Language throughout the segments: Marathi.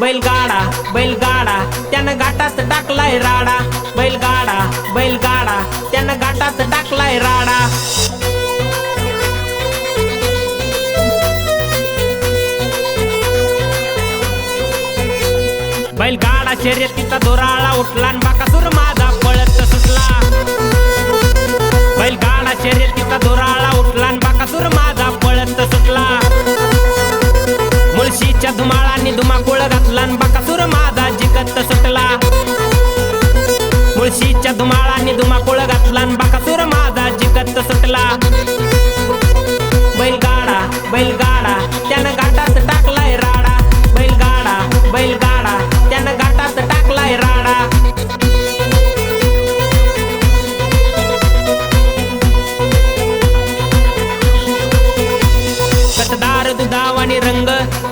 बैलगाडा बैलगाडा त्यानं घाटात टाकलाय राडा. बैलगाडा बैलगाडा त्यानं घाटात टाकलाय राडा. बैलगाडा शर्यतीचा दोराळा उठला बाका बाकासूर माझा पळत सुटला. बैलगाडा शर्यतीचा दोराळा धुमाकूळ बकासूर माझा जिकत सुटला. मुळशीच्या धुमाळाने धुमाकूळ घातला बकासूर माझा जिकत सुटला. बैलगाडा बैलगाडा त्यानं गाठात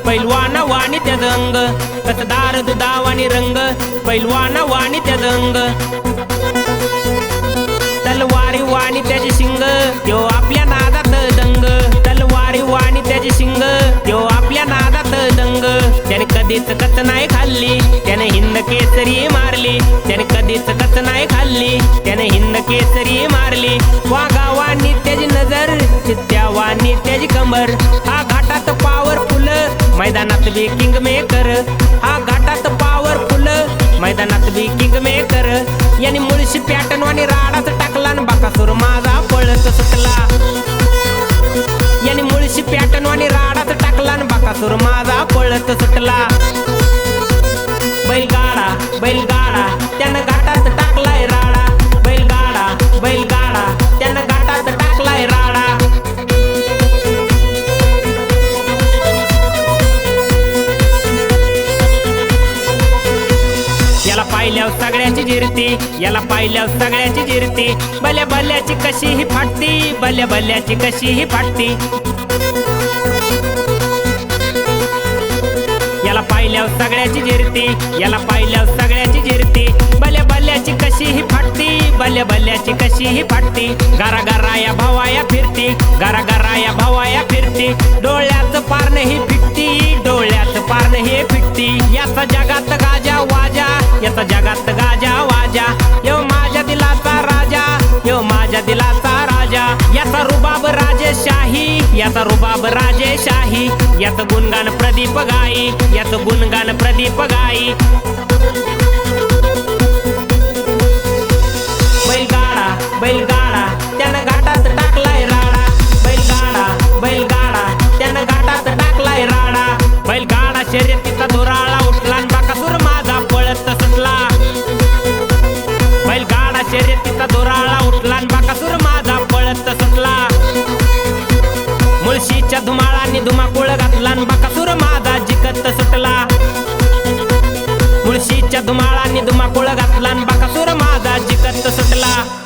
पैलवाना वाणी त्या रंग कसदार दुधावानी रंग. पैलवाना वाणी त्या रंग तलवारी वाणी त्याची शिंग. यो आपल्या नादात दंग. तलवारी वाणी त्याची शिंग. यो आपल्या नादात दंग. त्याने कधीच कच नाही खाल्ली. त्याने हिंद केसरी मारली. त्याने कधीच कच नाही खाल्ली. त्याने हिंद केसरी मारली. वाघावानी त्याची नजर. चित्त्यावानी त्याची कंबर हा मैदानात बी किंग मेकर हा घाटात पॉवरफुल मैदानात बी किंग मेकर यांनी मुळशी पॅटर्न आणि राडाच टाकला आणि बाकासूर माझा पळत सुटला. यांनी मुळशी पॅटर्न आणि राडाच टाकला आणि बाकासूर माझा पळत सुटला. बैलगाडा बैलगाडा. याला पाहिल्यावर सगळ्याची जिरती याला पाहिल्यावर सगळ्याची जिरती. भल्या भल्याची कशी ही फाटती भल्या भल्याची कशी ही फाटती. याला पाहिल्यावर सगळ्याची जिरती याला पाहिल्यावर सगळ्याची जिरती. भल्या भल्याची कशी ही फाटती भल्या भल्याची कशी ही फाटती. गारा गारा भवाया भावाया फिरती गारा गारा या भावाया फिरती. डोळ्याचं पारण ही फिटती डोळ्याचं पारण हे फिटती. याचा जगात गाजा याचा रुबाब राजेशाही याचा रुबाब राजेशाही. याचं गुणगान प्रदीप गाई याचं गुणगान प्रदीप गाई. बैलगाडा बैलगाडा. मुळशीच्या धुमाळाने धुमाकूळ घातला आणि माझा जिकत सुटला. मुळशीच्या धुमाळाने धुमाकूळ घातला आणि माझा जिकत सुटला.